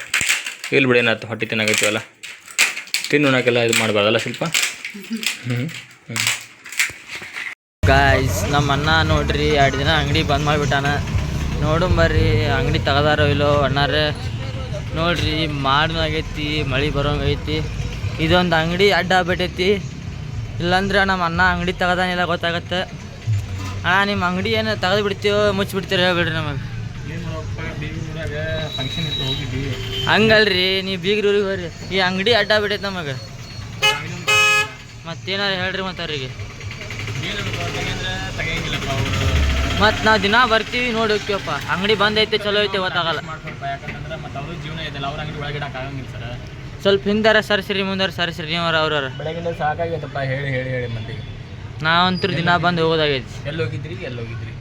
ಇಲ್ಲಿ ಬಿಡಿ ಏನಾಯ್ತು? ಹೊಟ್ಟೆ ತಿನ್ನಾಗೈತೀವಲ್ಲ ತಿನ್ನು ಉಣ್ಣಕ್ಕೆಲ್ಲ ಇದು ಮಾಡಬಾರ್ದಲ್ಲ ಸ್ವಲ್ಪ? ಹ್ಞೂ ಹ್ಞೂ ಗಾಯ್ಸ್ ನಮ್ಮ ಅಣ್ಣ ನೋಡ್ರಿ, ಎರಡು ದಿನ ಅಂಗಡಿ ಬಂದ್ ಮಾಡಿಬಿಟ್ಟಾನ. ನೋಡು ಬರ್ರಿ, ಅಂಗಡಿ ತೆಗದಾರೋ ಇಲ್ಲೋ ಅಣ್ಣಾರೇ ನೋಡ್ರಿ, ಮಾಡಿದಾಗೈತಿ, ಮಳಿ ಬರೋಂಗೈತಿ. ಇದೊಂದು ಅಂಗಡಿ ಅಡ್ಡ ಆಗ್ಬಿಟ್ಟೈತಿ. ಇಲ್ಲಾಂದ್ರೆ ನಮ್ಮ ಅಣ್ಣ ಅಂಗಡಿ ತೆಗದಾನಿಲ್ಲ ಗೊತ್ತಾಗತ್ತೆ. ಅಣ್ಣ ನಿಮ್ಮ ಅಂಗಡಿ ಏನು ತೆಗೆದು ಬಿಡ್ತೀವೋ ಮುಚ್ಚಿಬಿಡ್ತೀರ ಹೇಳ್ಬಿಡ್ರಿ ನಮಗೆ. ಹಂಗಲ್ರಿ, ನೀವು ಬೀಗ್ರೂರಿಗೆ ಹೋಗ್ರಿ. ಈ ಅಂಗಡಿ ಅಡ್ಡ ಬಿಟ್ಟೈತೆ ನಮಗೆ. ಮತ್ತೇನಾರು ಹೇಳ್ರಿ ಮತ್ತೆ ಅವ್ರಿಗೆ. ಮತ್ತು ನಾವು ದಿನ ಬರ್ತೀವಿ ನೋಡಿ ಹೋಗ್ತೀವಪ್ಪ ಅಂಗಡಿ ಬಂದ್ ಐತೆ ಚಲೋ ಐತೆ ಗೊತ್ತಾಗಲ್ಲ. ಮತ್ತೆ ಅವರು ಅವ್ರ ಸ್ವಲ್ಪ ಹಿಂದಾರ ಸರಿಸ್ರಿ ಮುಂದಾರ ಸರಿಸ್ರಿ ನೀವ್ರ ಅವ್ರವ್ರ. ಬೆಳಗಿಂದ ಸಾಕಾಗೈತಪ್ಪ ಹೇಳಿ ಹೇಳಿ ಹೇಳಿ ಮಂದಿಗೆ ನಾವಂತೂ ದಿನ ಬಂದು ಹೋಗೋದಾಗೈತಿ. ಎಲ್ಲಿ ಹೋಗಿದ್ರಿ ಎಲ್ಲಿ ಹೋಗಿದ್ರಿ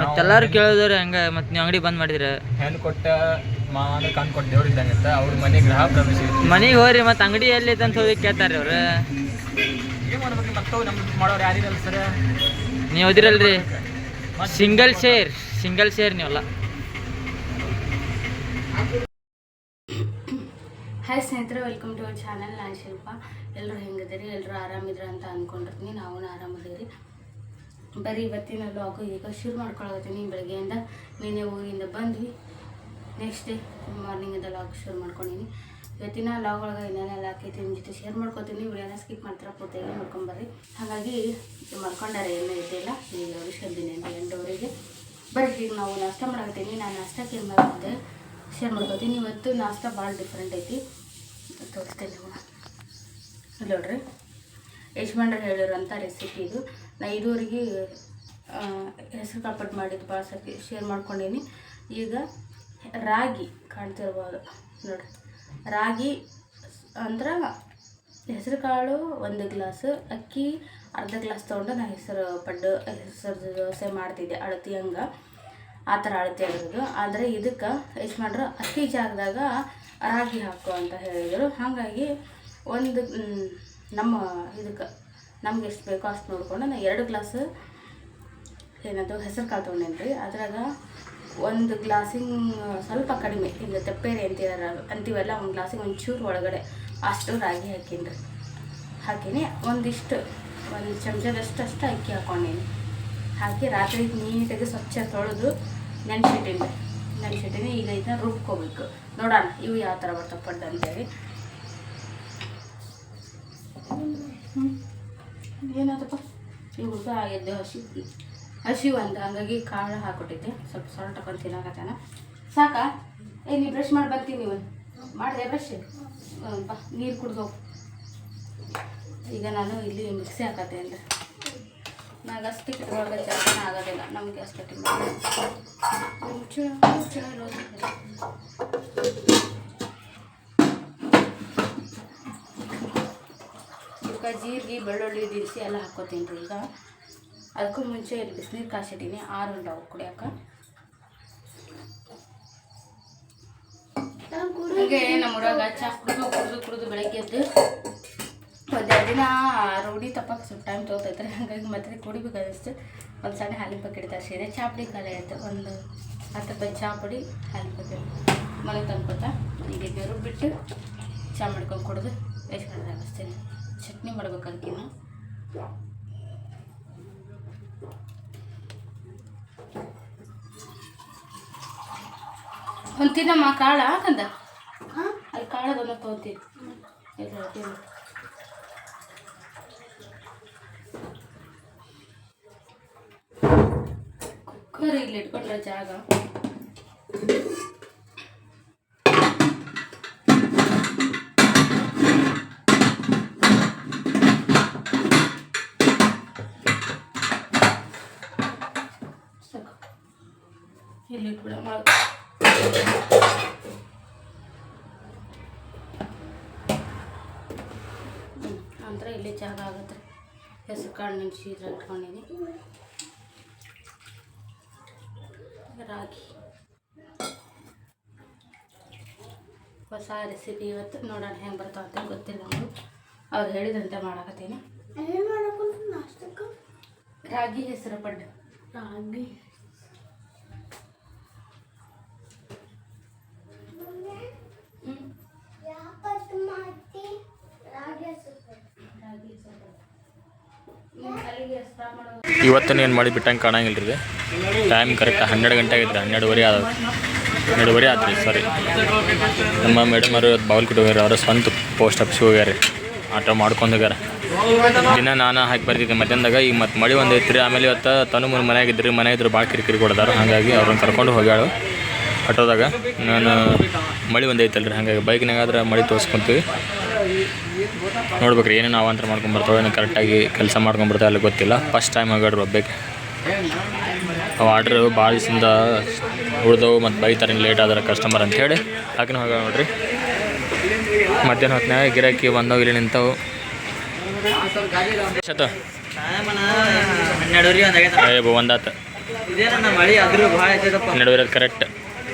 ಮತ್ತೆಲ್ಲರೂ ಕೇಳಿದ್ರೆ ಹೆಂಗೆ ಮತ್ತೆ ನೀವು ಅಂಗಡಿ ಬಂದ್ ಮಾಡಿದ್ರೆ. ಹೆಣ್ಣು ಕೊಟ್ಟ ಮಾವ ಅಂದ್ರೆ ಕಣ್ ಕೊಟ್ಟು ದೇವ್ರು ಅವ್ರ ಮನೆ ಗ್ರಹ ಪ್ರವೇಶ ಮನೆಗೆ ಹೋಗ್ರಿ ಮತ್ತೆ ಅಂಗಡಿ ಎಲ್ಲಿ ಅಂತ ಹೋಗಿ ಕೇಳ್ತಾರೆ ಅವ್ರು. ಮಾಡೋರು ಯಾರಿರಲ್ಲ ಸರ್. ನೀವು ಓದಿರಲ್ರಿ. ಸಿಂಗಲ್ ಶೇರ್ ಸಿಂಗಲ್ ಶೇರ್ ನೀವಲ್ಲ. ಹಾಯ್ ಸ್ನೇಹಿತರೆ ವೆಲ್ಕಮ್ ಟು ಅವರ್ ಚಾನಲ್ ನಾನು ಶಿಲ್ಪ. ಎಲ್ಲರೂ ಹೆಂಗಿದ್ದೀರಿ? ಎಲ್ಲರೂ ಆರಾಮಿದ್ರ ಅಂತ ಅಂದ್ಕೊಂಡಿರ್ತೀನಿ ನಾವು ಆರಾಮಿದ್ದೀರಿ. ಬರೀ ಇವತ್ತಿನ ಲಾಗು ಈಗ ಶುರು ಮಾಡ್ಕೊಳತ್ತೀನಿ ಬೆಳಗ್ಗೆಯಿಂದ. ನಿನ್ನೆ ಊರಿಂದ ಬಂದ್ವಿ. ನೆಕ್ಸ್ಟ್ ಡೇ ಮಾರ್ನಿಂಗಿಂದ ಲಾಗ್ ಶುರು ಮಾಡ್ಕೊಂಡಿನಿ. ಇವತ್ತಿನ ಲಾಗ್ ಒಳಗೆ ಏನೇನೆಲ್ಲ ಹಾಕೈತಿ ನಿಮ್ಮ ಜೊತೆ ಶೇರ್ ಮಾಡ್ಕೊತೀನಿ. ವಿಡಿಯೋನ ಸ್ಕಿಪ್ ಮಾಡ್ತಾರೆ ಪೂರ್ತಿಯಾಗಿ ನೋಡ್ಕೊಂಬರ್ರಿ ಹಾಗಾಗಿ ಮಾಡ್ಕೊಂಡಾರೆ ಏನೂ ಇದ್ದಿಲ್ಲ ನೀವು ವಿಷಯದಿನಿ ಅಂತ ಎಂಟುವರೆಗೆ ಬರ್ರಿ ಈಗ ನಾವು ನಾಷ್ಟ ಮಾಡಾಕತ್ತೀನಿ. ನಾನು ನಾಷ್ಟಕ್ಕೆ ಏನು ಮಾಡಿದ್ದೆ ಶೇರ್ ಮಾಡ್ಕೋತೀನಿ. ಇವತ್ತು ನಾಷ್ಟ ಭಾಳ ಡಿಫ್ರೆಂಟ್ ಐತಿ. ತೋರಿಸ್ತೇನೆ ನೋಡ್ರಿ. ಯಜಮಾನ್ರು ಹೇಳಿರೋಂಥ ರೆಸಿಪಿ ಇದು. ನಾ ಇದುವರೆಗೆ ಹೆಸರು ಕಾಪಟ್ಟು ಮಾಡಿದ್ದು ಭಾಳ ಸರ್ತಿ ಶೇರ್ ಮಾಡ್ಕೊಂಡೀನಿ. ಈಗ ರಾಗಿ ಕಾಣ್ತಿರ್ಬೋದು. ನೋಡ್ರಿ. ರಾಗಿ, ಅಂದ್ರೆ ಹೆಸರು ಕಾಳು ಒಂದು ಗ್ಲಾಸ್, ಅಕ್ಕಿ ಅರ್ಧ ಗ್ಲಾಸ್ ತೊಗೊಂಡು ನಾನು ಹೆಸರು ಪಡ್ಡು, ಹೆಸರು ದೋಸೆ ಮಾಡ್ತಿದ್ದೆ, ಅಳತಿ ಹಂಗೆ. ಆ ಥರ ಅಳತಿ ಆಗಿರೋದು. ಆದರೆ ಇದಕ್ಕೆ ಯಜಮಾನ್ರು ಅಕ್ಕಿ ಜಾಗದಾಗ ರಾಗಿ ಹಾಕು ಅಂತ ಹೇಳಿದರು. ಹಾಗಾಗಿ ಒಂದು ನಮ್ಮ ಇದಕ್ಕೆ ನಮ್ಗೆ ಎಷ್ಟು ಬೇಕೋ ಅಷ್ಟು ನೋಡಿಕೊಂಡು ನಾನು ಎರಡು ಗ್ಲಾಸ್ ಏನದು ಹೆಸರು ಕಾಳು ತೊಗೊಂಡೇನಿ ರೀ ಅದ್ರಾಗ ಒಂದು ಗ್ಲಾಸಿಂಗ್ ಸ್ವಲ್ಪ ಕಡಿಮೆ. ಈಗ ತೆಪ್ಪೇರಿ ಅಂತೀರ ಅಂತೀವಲ್ಲ, ಒಂದು ಗ್ಲಾಸಿಗೆ ಒಂಚೂರು ಒಳಗಡೆ. ಅಷ್ಟು ರಾಗಿ ಹಾಕೀನಿ ಹಾಕೀನಿ, ಒಂದಿಷ್ಟು, ಒಂದು ಚಮಚದಷ್ಟು ಅಷ್ಟು ಅಕ್ಕಿ ಹಾಕೊಂಡೀನಿ. ಹಾಕಿ ರಾತ್ರಿ ನೀಟಾಗಿ ಸ್ವಚ್ಛ ತೊಳೆದು ನೆನೆಸಿಟ್ಟಿನಿ ನೆನೆಸಿಟ್ಟಿನಿ, ಈಗ ಇದನ್ನ ರುಬ್ಕೋಬೇಕು. ನೋಡೋಣ, ಇವು ಯಾವ ಥರ ಬರ್ತಾವೆ ಪಡ್ಡು ಅಂತೇಳಿ. ಏನಾದಪ್ಪ? ಇವು ಹುಡುಗ ಎದ್ದು ಹಸಿ ಹಸಿವು ಅಂತ, ಹಂಗಾಗಿ ಕಾಳು ಹಾಕೊಟ್ಟಿದ್ದೆ ಸ್ವಲ್ಪ ಸಾಲ್ಟ್ ಹಾಕೊಂಡು ತಿನ್ನಕತ್ತಾನ. ಸಾಕಾ? ಏ, ನೀ ಬ್ರಷ್ ಮಾಡಿ ಬರ್ತೀನಿ ನೀವು ಮಾಡಿದೆ ಬ್ರಷ್ ಬಾ, ನೀರು ಕುಡ್ದು ಈಗ ನಾನು ಇಲ್ಲಿ ಮಿಕ್ಸಿ ಹಾಕತ್ತೆ ಅಂದ್ರೆ ನಾಗ ಅಷ್ಟು ಇಟ್ಕೊಳ್ಳೋ ಜಾಸ್ತಿ ಆಗೋದಿಲ್ಲ. ನಮಗೆ ಅಷ್ಟು ಈಗ ಜೀರಿಗೆ, ಬೆಳ್ಳುಳ್ಳಿ ದಿರಿಸಿ ಎಲ್ಲ ಹಾಕೋತೀನಿ ರೀ ಈಗ. ಅದಕ್ಕೂ ಮುಂಚೆ ಇಲ್ಲಿ ಬಿಸಿನೀರು ಕಾಸಿಟ್ಟೀನಿ ಆರು ಉಂಟಾವು ಕುಡಿಯೋಕೆ ಹಾಗೆ ನಮ್ಮ ಹುಡುಗ ಚಾ ಕುಡಿದು ಕುಡಿದು ಕುಡಿದು ಬೆಳಗ್ಗೆ ಎದ್ದು ಒಂದೆರಡು ದಿನ ರೂಢಿ ತಪ್ಪಕ್ಕೆ ಸ್ವಲ್ಪ ಟೈಮ್ ತೊಗೊತೈತ್ರಿ. ಹಾಗಾಗಿ ಮತ್ತೆ ಕುಡಿಬೇಕು ಅನಿಸ್ತು ಒಂದು ಸಣ್ಣ ಹಾಲಿನ ಪ್ಯಾಕೆಟ್ ತರಿಸಿದೆ. ಚಾ ಪುಡಿ ಖಾಲಿ ಆಯಿತು. ಒಂದು ಹತ್ತು ರೂಪಾಯಿ ಚಹಾ ಪುಡಿ, ಹಾಲಿನ ಪ್ಯಾಕೆಟ್ ಮನೆಗೆ ತಂದ್ಕೊತ ಈಗ ಬಿಟ್ಟು ಚಾ ಮಾಡ್ಕೊಂಡು ಕುಡಿದು ವೇಸ್ಟ್ ಮಾಡಿದ್ರೆ ಚಟ್ನಿ ಮಾಡ್ಬೇಕು ಅದಕ್ಕಿನ್ನ. ಒಂದು ತಿನ್ನಮ್ಮ ಕಾಳ ಹಾಕಂದ? ಅಲ್ಲಿ ಕಾಳು ಬಂದ ತಗೊಂತೀವಿ ತಿನ್ನು. ಕುಕ್ಕರ್ ಇಲ್ಲಿ ಇಟ್ಕೊಂಡ್ರೆ ಜಾಗ. ಇಲ್ಲಿ ಜಾಗ ಆಗುತ್ತೆ ಹೆಸರು ಕಾಳು ಇದ್ರಲ್ಲಿ ಇಟ್ಕೊಂಡಿನಿ ರಾಗಿ. ಹೊಸ ರೆಸಿಪಿ ಇವತ್ತು ನೋಡೋಣ ಹೆಂಗೆ ಬರ್ತಾವ ಅಂತ ಗೊತ್ತಿಲ್ಲ ನಮಗೆ. ಅವ್ರು ಹೇಳಿದಂತೆ ಮಾಡಕತ್ತೀನಿ. ರಾಗಿ ಹೆಸರು ಪಡ್ಡು. ರಾಗಿ ಹ್ಮ್. ರಾಗಿ ಹೆಸರು ಪಡ್ಡು. ಹ್ಮ್, ಅಲ್ಲಿಗೆ start ಮಾಡೋದು. ಇವತ್ತು ಏನು ಮಾಡಿ ಬಿಟ್ಟಂಗೆ ಕಾಣಂಗಿಲ್ಲ ರೀ. ಟೈಮ್ ಕರೆಕ್ಟ್ ಹನ್ನೆರಡು ಗಂಟೆ ಆಗಿದ್ರೆ ಹನ್ನೆರಡುವರೆ ಆದ ಹನ್ನೆರಡುವರೆ ಆತು ರೀ ಸಾರಿ ನಮ್ಮ ಮೇಡಮ್ ಅವರು ಇವತ್ತು ಬಾಗಲಕೋಟೆ ಹೋಗ್ಯಾರ, ಅವರ ಸ್ವಂತ ಪೋಸ್ಟ್ ಆಫೀಸ್ಗೆ ಹೋಗ್ಯಾರ ಆಟೋ ಮಾಡ್ಕೊಂಡು ಹೋಗ್ಯಾರ. ದಿನ ನಾನು ಹಾಕಿ ಬರ್ತಿದ್ದೆ ಮಧ್ಯಾಹ್ನದಾಗ ಈಗ ಮತ್ತೆ ಮಳೆ ಒಂದು ಆಮೇಲೆ ಇವತ್ತು ತನು ಮೂರು ಮನ್ಯಾಗ ಇದ್ರಿ ಮನೆ ಇದ್ರೆ ಭಾಳ ಕಿರಿಕಿರಿ ಕೊಡ್ದಾರ, ಹಾಗಾಗಿ ಅವ್ರನ್ನ ಕರ್ಕೊಂಡು ಹೋಗ್ಯಾಳು ಆಟೋದಾಗ. ನಾನು ಮಳೆ ಒಂದು ಐತಲ್ರಿ, ಹಾಗಾಗಿ ಬೈಕ್ನಾಗಾದ್ರೆ ಮಳೆ ತೋರಿಸ್ಕೊಂತೀವಿ. ನೋಡ್ಬೇಕ್ರಿ ಏನೇನು ಅವಾಂತರ ಮಾಡ್ಕೊಂಡು ಬರ್ತಾವೆ ಏನೋ ಕರೆಕ್ಟಾಗಿ ಕೆಲಸ ಮಾಡ್ಕೊಂಡು ಬರ್ತಾವೆ ಅಲ್ಲಿ ಗೊತ್ತಿಲ್ಲ. ಫಸ್ಟ್ ಟೈಮ್ ಆಗಾಡ್ರಿ ಒಬ್ಬಕ್ಕೆ ಅವು ಆರ್ಡ್ರ್ ಭಾಳ ದಿವಸದಿಂದ ಉಳ್ದವು ಮತ್ತು ಬೈತಾರೆ ಲೇಟ್ ಆದ್ರೆ ಕಸ್ಟಮರ್ ಅಂತ ಹೇಳಿ. ಹಾಕಿನ ಹೋಗ ನೋಡ್ರಿ. ಮಧ್ಯಾಹ್ನ ಹೊತ್ತಿನಾಗ ಗಿರಾಕಿ ಬಂದವು ಇಲ್ಲಿ ನಿಂತವು. ಹನ್ನೆರಡು ಒಂದಾತ ಹನ್ನೆರಡು ಕರೆಕ್ಟ್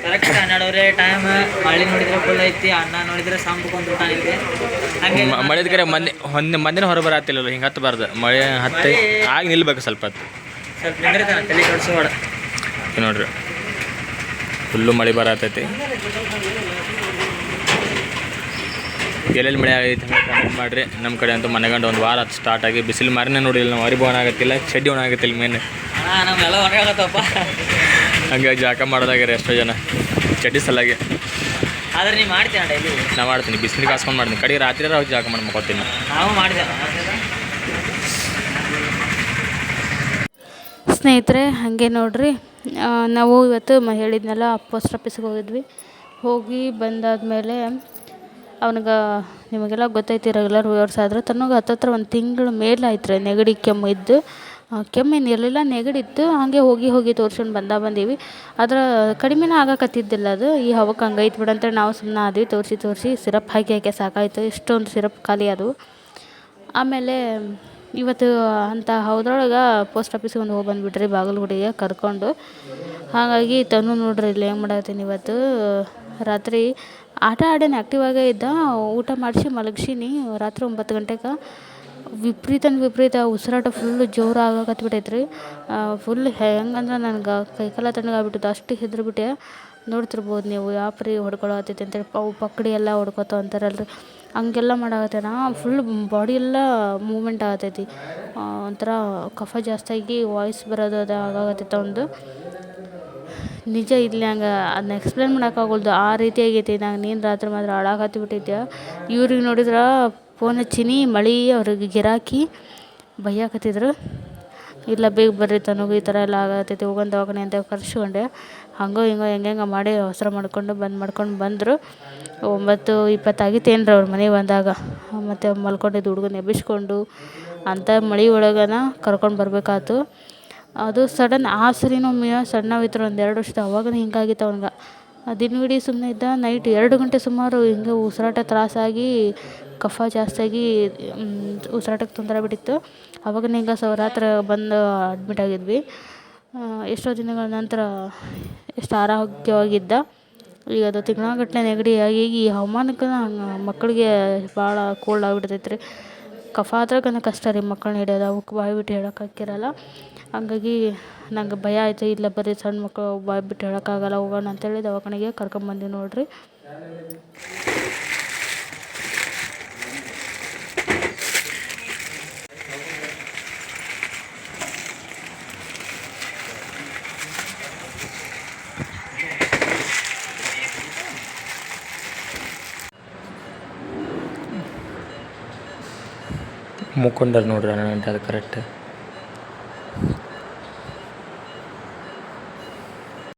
ಕರೆಕ್ಟ್ ಹನ್ನೆರಡುವರೆ ಟೈಮ್ ಮಳೆ ನೋಡಿದ್ರೆ ಫುಲ್ ಐತಿ ಅನ್ನ ನೋಡಿದ್ರೆ ಸಾಂಪ್ ಊಟ ಐತಿ. ಹಂಗೆ ಮಳೆದ ಕರೆ ಮಂದಿ ಹೊನ್ನೆ ಮಂದಿನ ಹೊರ ಬರತ್ತಿಲ್ಲ ಹಿಂಗೆ ಹತ್ತಬಾರ್ದು ಮಳೆ ಹತ್ತಿ ಆಗ ನಿಲ್ಬೇಕು ಸ್ವಲ್ಪ ಹೊತ್ತು. ಸ್ವಲ್ಪ ನಿಂದ್ರಿತಾನ ತಲೆ ಕಡ್ಸೋಡ ನೋಡ್ರಿ. ಫುಲ್ಲು ಮಳೆ ಬರತೈತಿ. ಎಲ್ಲೆಲ್ಲಿ ಮಳೆ ಆಗೈತಿ ಹಂಗೆ ಕಮೆಂಟ್ ಮಾಡಿರಿ. ನಮ್ಮ ಕಡೆ ಅಂತೂ ಮನೆಗಂಡ ಒಂದು ವಾರ ಹತ್ತು ಸ್ಟಾರ್ಟ್ ಆಗಿ. ಬಿಸಿಲು ಮಾರಿನೇ ನೋಡಿಲ್ಲ ನಾವು ಅರಿಬೋನಾಗತ್ತಿಲ್ಲ ಆಗತ್ತಿಲ್ಲ ಚಡ್ಡಿ ಒಣಗತ್ತಿಲ್ಲ ಮೇನ್ ಅಣ್ಣ ನಮ್ಮೆಲ್ಲ ಒಣಗಾಗತ್ತಪ್ಪ ಹಂಗಾಗಿ ಜಾಕ ಮಾಡೋದಾಗ್ಯಾರ ಎಷ್ಟೋ ಜನ. ಚಡ್ಡಿ ಸಲಾಗಿ. ಆದ್ರೆ ನೀವು ಮಾಡ್ತೀಯ ಡೈಲಿ ನಾ ಮಾಡ್ತೀನಿ ಬಿಸಿಲಿಗೆ ಕಾಸ್ಕೊಂಡು ಮಾಡ್ತೀನಿ. ಕಡೆಗೆ ರಾತ್ರಿ ಅವ್ರಿಗೆ ಜಾಕ ಮಾಡಿ ಮಕ್ಕೋತೀನಿ ನಾವು ಮಾಡಿದೆ ಸ್ನೇಹಿತರೆ ಹಾಗೆ ನೋಡ್ರಿ. ನಾವು ಇವತ್ತು ಮ ಹೇಳಿದ್ನಲ್ಲ ಪೋಸ್ಟ್ ಆಫೀಸ್ಗೆ ಹೋಗಿದ್ವಿ. ಹೋಗಿ ಬಂದಾದಮೇಲೆ ಅವನಿಗೆ ನಿಮಗೆಲ್ಲ ಗೊತ್ತೈತಿ ರೆಗ್ಯುಲರ್ ವ್ಯೂವರ್ಸ್ ಆದ್ರೆ ತನಗೆ ಹತ್ತತ್ರ ಒಂದು ತಿಂಗಳು ಮೇಲೆ ಆಯ್ತು ರೀ ನೆಗಡಿ ಕೆಮ್ಮು ಇದ್ದು. ಕೆಮ್ಮೇನು ಇರಲಿಲ್ಲ ನೆಗಡಿತ್ತು, ಹಾಗೆ ಹೋಗಿ ಹೋಗಿ ತೋರ್ಸ್ಕೊಂಡು ಬಂದ ಬಂದೀವಿ. ಆದ್ರೆ ಕಡಿಮೆನೇ ಆಗಕತ್ತಿದ್ದಿಲ್ಲ ಅದು. ಈ ಹವಕ್ಕೆ ಹಂಗೈತೆ ಬಿಡಂತ ನಾವು ಸುಮ್ಮನೆ ಆದ್ವಿ, ತೋರಿಸಿ ತೋರಿಸಿ ಸಿರಪ್ ಹಾಕಿ ಹಾಕಿ ಸಾಕಾಯಿತು. ಇಷ್ಟೊಂದು ಸಿರಪ್ ಖಾಲಿ ಅದು. ಆಮೇಲೆ ಇವತ್ತು ಅಂತ ಹೌದ್ರೊಳಗೆ ಪೋಸ್ಟ್ ಆಫೀಸಿಗೆ ಒಂದು ಹೋಗಿ ಬಂದುಬಿಟ್ರಿ ಬಾಗಲಗುಡಿಗೆ ಕರ್ಕೊಂಡು. ಹಾಗಾಗಿ ತನು ನೋಡ್ರಿ ಇಲ್ಲಿ ಹೆಂಗೆ ಮಾಡತ್ತೀನಿ ಇವತ್ತು. ರಾತ್ರಿ ಆಟ ಆಡೇನೆ ಆ್ಯಕ್ಟಿವ್ ಆಗೇ ಇದ್ದ, ಊಟ ಮಾಡಿಸಿ ಮಲಗಿಸೀನಿ. ರಾತ್ರಿ ಒಂಬತ್ತು ಗಂಟೆಗೆ ವಿಪರೀತ ವಿಪರೀತ ಉಸಿರಾಟ ಫುಲ್ಲು ಜೋರು ಆಗಕತ್ಬಿಟ್ಟೈತೆ ರೀ ಫುಲ್ ಹೆಂಗಂದ್ರೆ ನನಗೆ ಕೈಕಾಲ ತಣ್ಣಗಾಗ್ಬಿಟ್ಟಿತ್ತು ಅಷ್ಟು ಹೆದ್ರಿಬಿಟ್ಟೆ ನೋಡ್ತಿರ್ಬೋದು ನೀವು ಯಾಪ್ರಿ ಹೊಡ್ಕೊಳತೈತೆ ಅಂತೇಳಿ ಅವು ಪಕ್ಕಡಿ ಎಲ್ಲ ಹೊಡ್ಕೊತ ಅಂತಾರಲ್ರಿ. ಹಂಗೆಲ್ಲ ನಾ ಫುಲ್ ಬಾಡಿ ಎಲ್ಲ ಮೂಮೆಂಟ್ ಆಗತೈತಿ. ಒಂಥರ ಕಫ ಜಾಸ್ತಿಯಾಗಿ ವಾಯ್ಸ್ ಬರೋದು ಅದು ಆಗಾಕತ್ತೈತೆ ಒಂದು ನಿಜ ಇಲ್ಲಿ ಹಂಗೆ ಅದನ್ನ ಎಕ್ಸ್ಪ್ಲೇನ್ ಮಾಡೋಕ್ಕಾಗಲ್ದು ಆ ರೀತಿ ಆಗೈತಿ. ನಂಗೆ ನೀನು ರಾತ್ರಿ ಮಾತ್ರ ಹಾಳಾಗತ್ತಿ ಬಿಟ್ಟಿದ್ದೆ ಇವ್ರಿಗೆ ನೋಡಿದ್ರೆ ಫೋನ್ ಹಚ್ಚೀನಿ, ಮಳೆ ಅವ್ರಿಗೆ ಗಿರಾಕಿ ಬೈಯಾಕತ್ತಿದ್ರು ಇಲ್ಲ ಬೇಗ ಬರ್ರಿ ತನಗೂ ಈ ಥರ ಎಲ್ಲ ಆಗತ್ತೈತಿ ಹೋಗೋಣ ದವಾಖಾನೆ ಅಂತ ಕರ್ಸ್ಕೊಂಡೆ. ಹಂಗೋ ಹಿಂಗೋ ಹೆಂಗೆಂಗೆ ಮಾಡಿ ಅವಸರ ಮಾಡಿಕೊಂಡು ಬಂದ್ ಮಾಡ್ಕೊಂಡು ಬಂದರು. ಒಂಬತ್ತು ಇಪ್ಪತ್ತಾಗಿತ್ತು ಏನ್ರಿ ಅವ್ರ ಮನೆಗೆ ಬಂದಾಗ. ಮತ್ತು ಮಲ್ಕೊಂಡಿದ್ದು ಹುಡುಗನ ಎಬ್ಬಿಸ್ಕೊಂಡು ಅಂಥ ಮಳೆ ಒಳಗನ ಕರ್ಕೊಂಡು ಬರಬೇಕಾಯ್ತು ಅದು ಸಡನ್ ಆ ಸರಿನೂ ಒಮ್ಮೆ ಸಣ್ಣವಿದ್ರು ಒಂದು ಎರಡು ವರ್ಷದ ಅವಾಗ ಹಿಂಗಾಗಿತ್ತು ಅವ್ನಿಗೆ. ದಿನವಿಡೀ ಸುಮ್ಮನೆ ಇದ್ದ ನೈಟ್ ಎರಡು ಗಂಟೆ ಸುಮಾರು ಹಿಂಗೆ ಉಸಿರಾಟ ತ್ರಾಸಾಗಿ, ಕಫ ಜಾಸ್ತಿಯಾಗಿ ಉಸಿರಾಟಕ್ಕೆ ತೊಂದರೆ ಬಿಟ್ಟಿತ್ತು ಅವಾಗ ಹಿಂಗೆ ಸೊ ಬಂದು ಅಡ್ಮಿಟ್ ಆಗಿದ್ವಿ. ಎಷ್ಟೋ ದಿನಗಳ ನಂತರ ಎಷ್ಟು ಆರೋಗ್ಯವಾಗಿದ್ದ. ಈಗ ಅದು ತಿಂಗಳಗಟ್ಲೆ ನೆಗಡಿ ಆಗಿ ಈ ಹವಾಮಾನಕ್ಕೆ ಮಕ್ಕಳಿಗೆ ಭಾಳ ಕೋಲ್ಡ್ ಆಗಿಬಿಡ್ತೈತೆ ರೀ ಕಫ ಆದ್ರಾಗನ ಕಷ್ಟ ರೀ ಮಕ್ಕಳನ್ನ ಹಿಡಿಯೋದು ಅವಕ್ಕೆ ಬಾಯಿ ಬಿಟ್ಟು ಹೇಳೋಕೆ ಹಾಕಿರಲ್ಲ ಹಂಗಾಗಿ ನಂಗೆ ಭಯ ಆಯಿತು, ಇಲ್ಲ ಬರೀ ಸಣ್ಣ ಮಕ್ಕಳು ಬಾಯಿ ಬಿಟ್ಟು ಹೇಳೋಕ್ಕಾಗಲ್ಲ ಹೋಗೋಣ ಅಂತೇಳಿ ದವಾಖಾನೆಗೆ ಕರ್ಕೊಂಬಂದಿ ನೋಡಿರಿ. ಮುಕ್ಕೊಂಡರ್ ನೋಡ್ರಿ ಹನ್ನೊಂದು ಗಂಟೆ ಅದು ಕರೆಕ್ಟ್